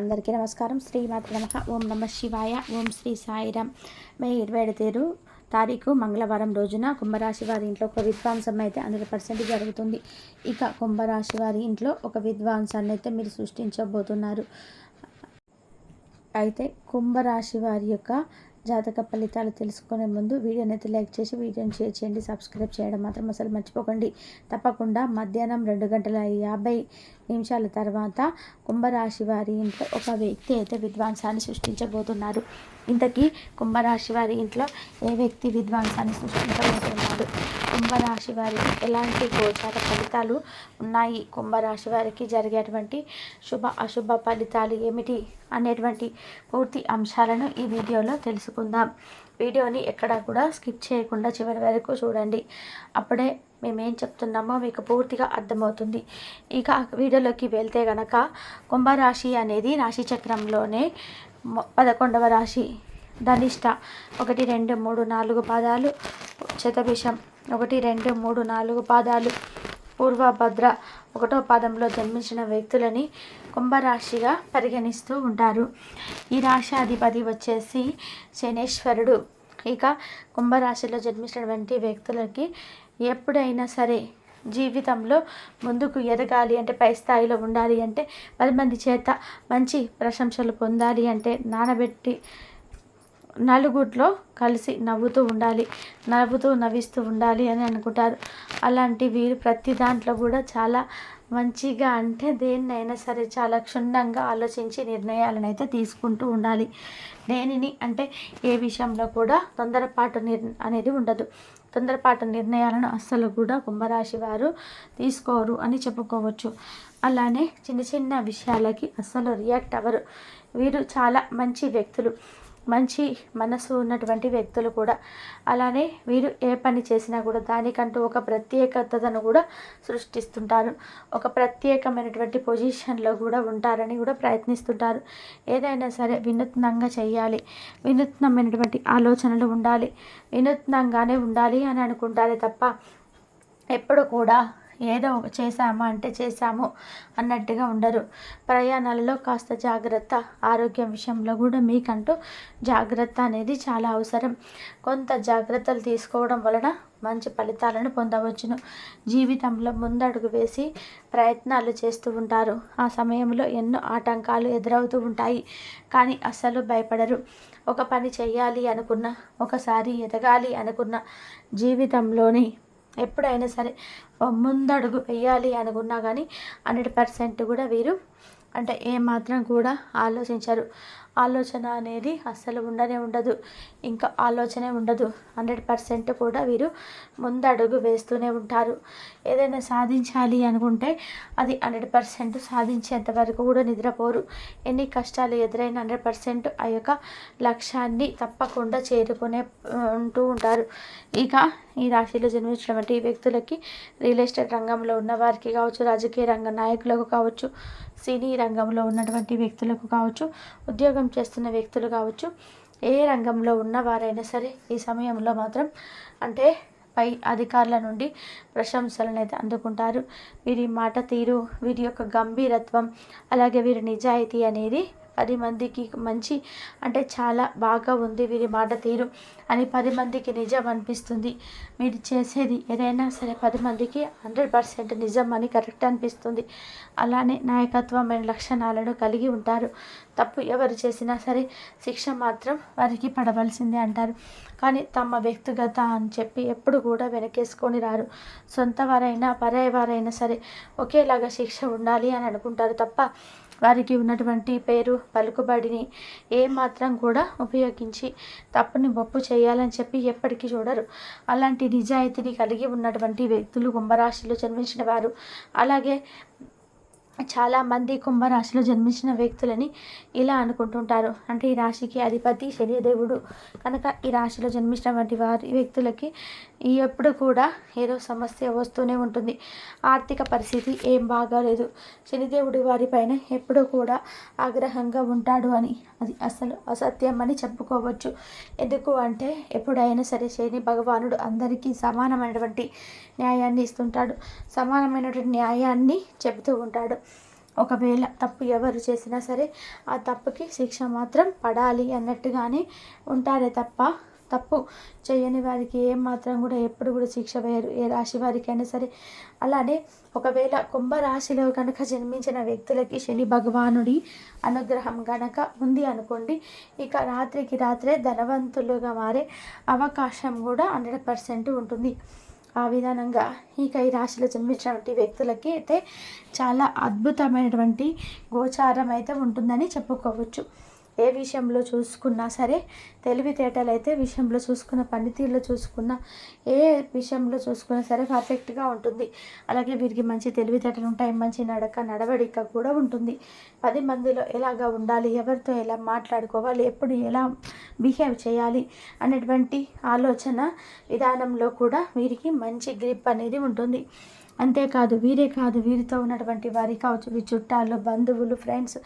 అందరికీ నమస్కారం. శ్రీ మాత నమ. ఓం నమ శివాయ. ఓం శ్రీ సాయిరామ్ మే ఇరవై ఏడు తేరు తారీఖు మంగళవారం రోజున కుంభరాశి వారి ఇంట్లో ఒక విద్వాంసం అయితే హండ్రెడ్ పర్సెంట్ జరుగుతుంది. ఇక కుంభరాశి వారి ఇంట్లో ఒక విద్వాంసాన్ని అయితే మీరు సృష్టించబోతున్నారు. అయితే కుంభరాశి వారి యొక్క జాతక ఫలితాలు తెలుసుకునే ముందు వీడియోని అయితే లైక్ చేసి వీడియోని షేర్ చేయండి. సబ్స్క్రైబ్ చేయడం మాత్రం అసలు మర్చిపోకండి. తప్పకుండా మధ్యాహ్నం రెండు గంటల యాభై నిమిషాల తర్వాత కుంభరాశి వారి ఇంట్లో ఒక వ్యక్తి అయితే విద్వాంసాన్ని సృష్టించబోతున్నారు. ఇంతకీ కుంభరాశి వారి ఇంట్లో ఏ వ్యక్తి విద్వాంసాన్ని సృష్టించబోతున్నారు? కుంభరాశి వారికి ఎలాంటి గోచార ఫలితాలు ఉన్నాయి? కుంభరాశి వారికి జరిగేటువంటి శుభ అశుభ ఫలితాలు ఏమిటి? అనేటువంటి పూర్తి అంశాలను ఈ వీడియోలో తెలుసుకుందాం. వీడియోని ఎక్కడా కూడా స్కిప్ చేయకుండా చివరి వరకు చూడండి. అప్పుడే మేమేం చెప్తున్నామో మీకు పూర్తిగా అర్థమవుతుంది. ఇక వీడియోలోకి వెళ్తే గనక కుంభరాశి అనేది రాశి చక్రంలోనే పదకొండవ రాశి. ధనిష్ట ఒకటి రెండు మూడు నాలుగు పాదాలు శతభిషం ఒకటి రెండు మూడు నాలుగు పాదాలు. పూర్వభద్ర ఒకటో పాదంలో జన్మించిన వ్యక్తులని కుంభరాశిగా పరిగణిస్తూ ఉంటారు. ఈ రాశాధిపతి వచ్చేసి శనేశ్వరుడు. ఇక కుంభరాశిలో జన్మించినటువంటి వ్యక్తులకి ఎప్పుడైనా సరే జీవితంలో ముందుకు ఎదగాలి అంటే పై స్థాయిలో ఉండాలి అంటే పది మంది చేత మంచి ప్రశంసలు పొందాలి అంటే నానబెట్టి నలుగురిలో కలిసి నవ్వుతూ ఉండాలి. నవ్వుతూ నవ్విస్తూ ఉండాలి అని అనుకుంటారు. అలాంటి వీరు ప్రతి దాంట్లో కూడా చాలా మంచిగా అంటే దేన్నైనా సరే చాలా క్షుణ్ణంగా ఆలోచించి నిర్ణయాలను అయితే తీసుకుంటూ ఉండాలి. దేనిని అంటే ఏ విషయంలో కూడా తొందరపాటు నిర్ అనేది ఉండదు. తొందరపాటు నిర్ణయాలను అస్సలు కూడా కుంభరాశి వారు తీసుకోరు అని చెప్పుకోవచ్చు. అలానే చిన్న చిన్న విషయాలకి అస్సలు రియాక్ట్ అవ్వరు. వీరు చాలా మంచి వ్యక్తులు. మంచి మనసు ఉన్నటువంటి వ్యక్తులు కూడా. అలానే వీరు ఏ పని చేసినా కూడా దానికంటూ ఒక ప్రత్యేకతను కూడా సృష్టిస్తుంటారు. ఒక ప్రత్యేకమైనటువంటి పొజిషన్లో కూడా ఉంటారని కూడా ప్రయత్నిస్తుంటారు. ఏదైనా సరే వినూత్నంగా చేయాలి. వినూత్నమైనటువంటి ఆలోచనలు ఉండాలి. వినూత్నంగానే ఉండాలి అని అనుకుంటారే తప్ప ఎప్పుడు కూడా ఏదో చేశామా అంటే చేశాము అన్నట్టుగా ఉండరు. ప్రయాణాలలో కాస్త జాగ్రత్త ఆరోగ్యం విషయంలో కూడా మీకంటూ జాగ్రత్త అనేది చాలా అవసరం. కొంత జాగ్రత్తలు తీసుకోవడం వలన మంచి ఫలితాలను పొందవచ్చును. జీవితంలో ముందడుగు వేసి ప్రయత్నాలు చేస్తూ ఉంటారు. ఆ సమయంలో ఎన్నో ఆటంకాలు ఎదురవుతూ ఉంటాయి. కానీ అస్సలు భయపడరు. ఒక పని చేయాలి అనుకున్న ఒకసారి ఎదగాలి అనుకున్న జీవితంలోని ఎప్పుడైనా సరే ముందడుగు వేయాలి అనుకున్నా కానీ హండ్రెడ్ పర్సెంట్ కూడా వీరు అంటే ఏమాత్రం కూడా ఆలోచించరు. ఆలోచన అనేది అస్సలు ఉండనే ఉండదు. ఇంకా ఆలోచనే ఉండదు. హండ్రెడ్ పర్సెంట్ కూడా వీరు ముందడుగు వేస్తూనే ఉంటారు. ఏదైనా సాధించాలి అనుకుంటే అది హండ్రెడ్ పర్సెంట్ సాధించేంత వరకు కూడా నిద్రపోరు. ఎన్ని కష్టాలు ఎదురైన హండ్రెడ్ పర్సెంట్ ఆ యొక్క లక్ష్యాన్ని తప్పకుండా చేరుకునే ఉంటూ ఉంటారు. ఇక ఈ రాశిలో జన్మించినటువంటి వ్యక్తులకి రియల్ ఎస్టేట్ రంగంలో ఉన్న వారికి కావచ్చు రాజకీయ రంగ నాయకులకు కావచ్చు సినీ రంగంలో ఉన్నటువంటి వ్యక్తులకు కావచ్చు ఉద్యోగం చేస్తున్న వ్యక్తులు కావచ్చు ఏ రంగంలో ఉన్న వారైనా సరే ఈ సమయంలో మాత్రం అంటే పై అధికారుల నుండి ప్రశంసలను అయితే అందుకుంటారు. వీరి మాట తీరు వీరి యొక్క గంభీరత్వం అలాగే వీరి నిజాయితీ అనేది పది మందికి మంచి అంటే చాలా బాగా ఉంది వీరి మాట తీరు అని పది మందికి నిజం అనిపిస్తుంది. మీరు చేసేది ఏదైనా సరే పది మందికి హండ్రెడ్ పర్సెంట్ నిజం అని కరెక్ట్ అనిపిస్తుంది. అలానే నాయకత్వమైన లక్షణాలను కలిగి ఉంటారు. తప్పు ఎవరు చేసినా సరే శిక్ష మాత్రం వారికి పడవలసిందే అంటారు. కానీ తమ వ్యక్తిగత అని చెప్పి ఎప్పుడు కూడా వెనకేసుకొని రారు. సొంత వారైనా పరాయి వారైనా సరే ఒకేలాగా శిక్ష ఉండాలి అని అనుకుంటారు తప్ప వారికి ఉన్నటువంటి పేరు పలుకుబడిని ఏమాత్రం కూడా ఉపయోగించి తప్పుని బొప్పు చేయాలని చెప్పి ఎప్పటికీ చూడరు. అలాంటి నిజాయితీని కలిగి ఉన్నటువంటి వ్యక్తులు కుంభరాశిలో జన్మించిన వారు. అలాగే చాలామంది కుంభరాశిలో జన్మించిన వ్యక్తులని ఇలా అనుకుంటుంటారు. అంటే ఈ రాశికి అధిపతి శనిదేవుడు. కనుక ఈ రాశిలో జన్మించినటువంటి వారి వ్యక్తులకి ఎప్పుడు కూడా ఏదో సమస్య వస్తూనే ఉంటుంది. ఆర్థిక పరిస్థితి ఏం బాగాలేదు. శనిదేవుడు వారిపైన ఎప్పుడూ కూడా ఆగ్రహంగా ఉంటాడు అని అది అసలు అసత్యం అని చెప్పుకోవచ్చు. ఎందుకు అంటే ఎప్పుడైనా సరే శని భగవానుడు అందరికీ సమానమైనటువంటి న్యాయాన్ని ఇస్తుంటాడు. సమానమైనటువంటి న్యాయాన్ని చెబుతూ ఉంటాడు. ఒకవేళ తప్పు ఎవరు చేసినా సరే ఆ తప్పుకి శిక్ష మాత్రం పడాలి అన్నట్టుగానే ఉంటారే తప్ప తప్పు చేయని వారికి ఏం మాత్రం కూడా ఎప్పుడు కూడా శిక్ష వేయరు ఏ రాశి వారికైనా సరే. అలానే ఒకవేళ కుంభరాశిలో కనుక జన్మించిన వ్యక్తులకి శని భగవానుడి అనుగ్రహం కనుక ఉంది అనుకోండి ఇక రాత్రికి రాత్రే ధనవంతులుగా మారే అవకాశం కూడా హండ్రెడ్ పర్సెంట్ ఉంటుంది. ఆ విధానంగా ఇక ఈ రాశిలో జన్మించినటువంటి వ్యక్తులకి అయితే చాలా అద్భుతమైనటువంటి గోచారం అయితే ఉంటుందని చెప్పుకోవచ్చు. ఏ విషయంలో చూసుకున్నా సరే తెలివితేటలు అయితే విషయంలో చూసుకున్న పనితీరులో చూసుకున్న ఏ విషయంలో చూసుకున్నా సరే పర్ఫెక్ట్గా ఉంటుంది. అలాగే వీరికి మంచి తెలివితేటలు ఉంటాయి మంచి నడక నడవడిక కూడా ఉంటుంది. పది మందిలో ఎలాగా ఉండాలి ఎవరితో ఎలా మాట్లాడుకోవాలి ఎప్పుడు ఎలా బిహేవ్ చేయాలి అనేటువంటి ఆలోచన విధానంలో కూడా వీరికి మంచి గ్రిప్ అనేది ఉంటుంది. అంతేకాదు వీరే కాదు వీరితో ఉన్నటువంటి వారి కావచ్చు వీ చుట్టాలు బంధువులు ఫ్రెండ్స్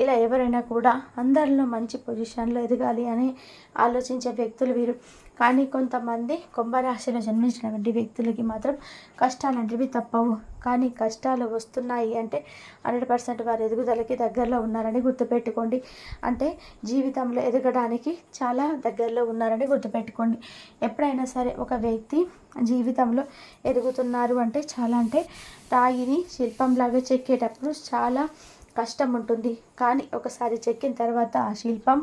ఇలా ఎవరైనా కూడా అందరిలో మంచి పొజిషన్లో ఎదగాలి అని ఆలోచించే వ్యక్తులు వీరు. కానీ కొంతమంది కుంభరాశిలో జన్మించినటువంటి వ్యక్తులకి మాత్రం కష్టాలు అనేవి తప్పవు. కానీ కష్టాలు వస్తున్నాయి అంటే హండ్రెడ్ పర్సెంట్ వారి ఎదుగుదలకి దగ్గరలో ఉన్నారని గుర్తుపెట్టుకోండి. అంటే జీవితంలో ఎదగడానికి చాలా దగ్గరలో ఉన్నారని గుర్తుపెట్టుకోండి. ఎప్పుడైనా సరే ఒక వ్యక్తి జీవితంలో ఎదుగుతున్నారు అంటే చాలా అంటే రాయిని శిల్పంలాగా చెక్కేటప్పుడు చాలా కష్టం ఉంటుంది కానీ ఒకసారి చెక్కిన తర్వాత ఆ శిల్పం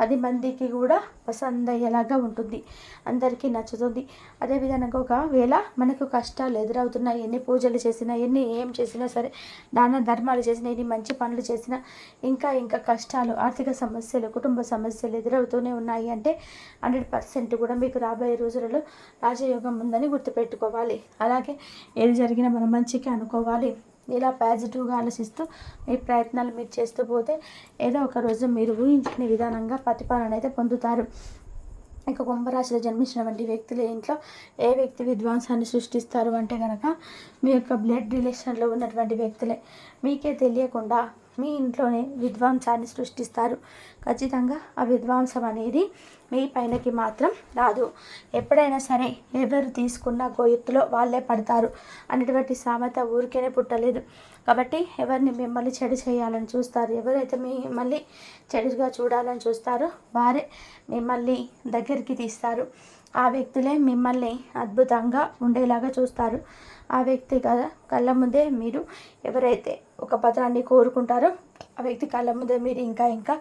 పది మందికి కూడా పసంద్ అయ్యేలాగా ఉంటుంది. అందరికీ నచ్చుతుంది. అదేవిధంగా ఒకవేళ మనకు కష్టాలు ఎదురవుతున్నాయి ఎన్ని పూజలు చేసినా ఎన్ని ఏం చేసినా సరే దాన ధర్మాలు చేసినా ఎన్ని మంచి పనులు చేసినా ఇంకా ఇంకా కష్టాలు ఆర్థిక సమస్యలు కుటుంబ సమస్యలు ఎదురవుతూనే ఉన్నాయి అంటే హండ్రెడ్ పర్సెంట్ కూడా మీకు రాబోయే రోజులలో రాజయోగం ఉందని గుర్తుపెట్టుకోవాలి. అలాగే ఏది జరిగినా మనం మంచిగా అనుకోవాలి. ఇలా పాజిటివ్గా ఆలోచిస్తూ మీ ప్రయత్నాలు మీరు చేస్తూ పోతే ఏదో ఒక రోజు మీరు ఊహించుకునే విధానంగా ప్రతిఫలన అయితే పొందుతారు. ఇక కుంభరాశిలో జన్మించినటువంటి వ్యక్తుల ఇంట్లో ఏ వ్యక్తి విధ్వంసాన్ని సృష్టిస్తారు అంటే కనుక మీ యొక్క బ్లడ్ రిలేషన్లో ఉన్నటువంటి వ్యక్తులే. మీకే తెలియకుండా మీ ఇంట్లోనే విధ్వంసాన్ని సృష్టిస్తారు. ఖచ్చితంగా ఆ విధ్వంసం అనేది మీ పైనకి మాత్రం రాదు. ఎప్పుడైనా సరే ఎవరు తీసుకున్న గోయెత్తులో వాళ్ళే పడతారు. అనేటువంటి సామెత ఊరికేనే పుట్టలేదు. కాబట్టి ఎవరిని మిమ్మల్ని చెడు చేయాలని చూస్తారు ఎవరైతే మిమ్మల్ని చెడుగా చూడాలని చూస్తారో వారే మిమ్మల్ని దగ్గరికి తీస్తారు. ఆ వ్యక్తులే మిమ్మల్ని అద్భుతంగా ఉండేలాగా చూస్తారు. ఆ వ్యక్తి కదా కళ్ళ ముందే మీరు ఎవరైతే ఒక పత్రాన్ని కోరుకుంటారో. ఆ వ్యక్తి కళ్ళ ముందే మీరు ఇంకా ఇంకా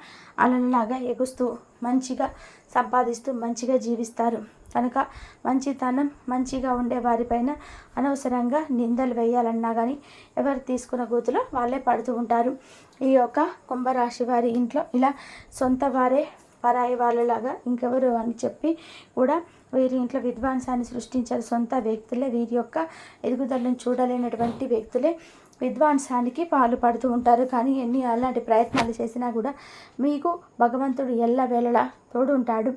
అలలాగా ఎగుస్తూ మంచిగా సంపాదిస్తూ మంచిగా జీవిస్తారు. కనుక మంచితనం మంచిగా ఉండే వారిపైన అనవసరంగా నిందలు వేయాలన్నా కానీ ఎవరు తీసుకున్న గోతులో వాళ్ళే పడుతూ ఉంటారు. ఈ యొక్క కుంభరాశి వారి ఇంట్లో ఇలా సొంత వారే పరాయి వాళ్ళలాగా ఇంకెవరు అని చెప్పి కూడా వీరి ఇంట్లో విధ్వంసాన్ని సృష్టించారు. సొంత వ్యక్తులే వీరి యొక్క ఎదుగుదలను చూడలేనటువంటి వ్యక్తులే విధ్వంసానికి పాలు పడుతూ ఉంటారు. కానీ ఎన్ని అలాంటి ప్రయత్నాలు చేసినా కూడా మీకు భగవంతుడు ఎల్ల వేళలా తోడు ఉంటాడు.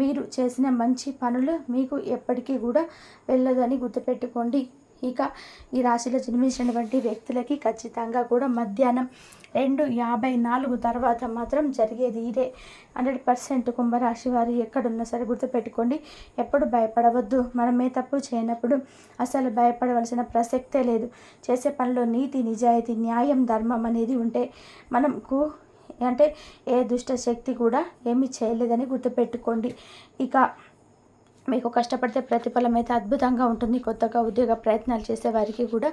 మీరు చేసిన మంచి పనులు మీకు ఎప్పటికీ కూడా వెళ్ళదని గుర్తుపెట్టుకోండి. ఇక ఈ రాశిలో జన్మించినటువంటి వ్యక్తులకి ఖచ్చితంగా కూడా మధ్యాహ్నం రెండు యాభై నాలుగు తర్వాత మాత్రం జరిగేది ఇదే. హండ్రెడ్ పర్సెంట్ కుంభరాశి వారు ఎక్కడున్నా సరే గుర్తుపెట్టుకోండి ఎప్పుడు భయపడవద్దు. మనమే తప్పు చేయనప్పుడు అసలు భయపడవలసిన ప్రసక్తే లేదు. చేసే పనిలో నీతి నిజాయితీ న్యాయం ధర్మం అనేది ఉంటే మనకు అంటే ఏ దుష్ట శక్తి కూడా ఏమీ చేయలేదని గుర్తుపెట్టుకోండి. ఇక మీకు కష్టపడితే ప్రతిఫలం అయితే అద్భుతంగా ఉంటుంది. కొత్తగా ఉద్యోగ ప్రయత్నాలు చేసే వారికి కూడా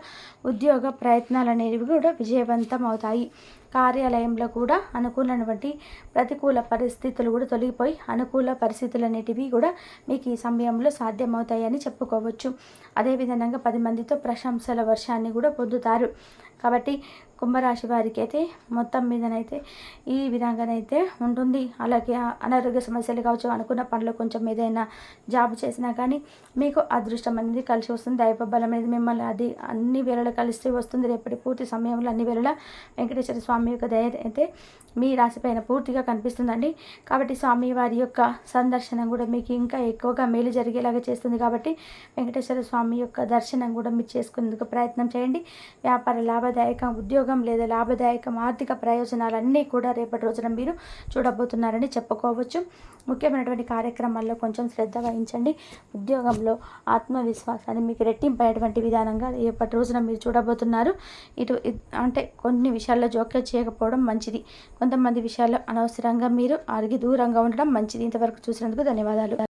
ఉద్యోగ ప్రయత్నాలు అనేవి కూడా విజయవంతం అవుతాయి. కార్యాలయంలో కూడా అనుకూలమైనటువంటి ప్రతికూల పరిస్థితులు కూడా తొలగిపోయి అనుకూల పరిస్థితులు అనేటివి కూడా మీకు ఈ సమయంలో సాధ్యమవుతాయని చెప్పుకోవచ్చు. అదేవిధంగా పది మందితో ప్రశంసల వర్షాన్ని కూడా పొందుతారు. కాబట్టి కుంభరాశి వారికి అయితే మొత్తం మీదనైతే ఈ విధంగానైతే ఉంటుంది. అలాగే అనారోగ్య సమస్యలు కావచ్చు అనుకున్న పనులు కొంచెం ఏదైనా జాబ్ చేసినా కానీ మీకు అదృష్టం అనేది కలిసి వస్తుంది. దైవ బలం అనేది మిమ్మల్ని అది అన్ని వేళలు కలిసి వస్తుంది. రేపటి పూర్తి సమయంలో అన్ని వేళల వెంకటేశ్వర స్వామి స్వామి యొక్క దయ అయితే మీ రాశిపైన పూర్తిగా కనిపిస్తుందండి. కాబట్టి స్వామి వారి యొక్క సందర్శనం కూడా మీకు ఇంకా ఎక్కువగా మేలు జరిగేలాగా చేస్తుంది కాబట్టి వెంకటేశ్వర స్వామి యొక్క దర్శనం కూడా మీరు చేసుకునేందుకు ప్రయత్నం చేయండి. వ్యాపార లాభదాయకం ఉద్యోగం లేదా లాభదాయకం ఆర్థిక ప్రయోజనాలన్నీ కూడా రేపటి రోజున మీరు చూడబోతున్నారని చెప్పుకోవచ్చు. ముఖ్యమైనటువంటి కార్యక్రమాల్లో కొంచెం శ్రద్ధ వహించండి. ఉద్యోగంలో ఆత్మవిశ్వాసాన్ని మీకు రెట్టింపేటువంటి విధానంగా రేపటి రోజున మీరు చూడబోతున్నారు. ఇటు అంటే కొన్ని విషయాల్లో జోక్యం చేయకపోవడం మంచిది. కొంతమంది విషయాల్లో అనవసరంగా మీరు అరిగి దూరంగా ఉండడం మంచిది. ఇంతవరకు చూసినందుకు ధన్యవాదాలు.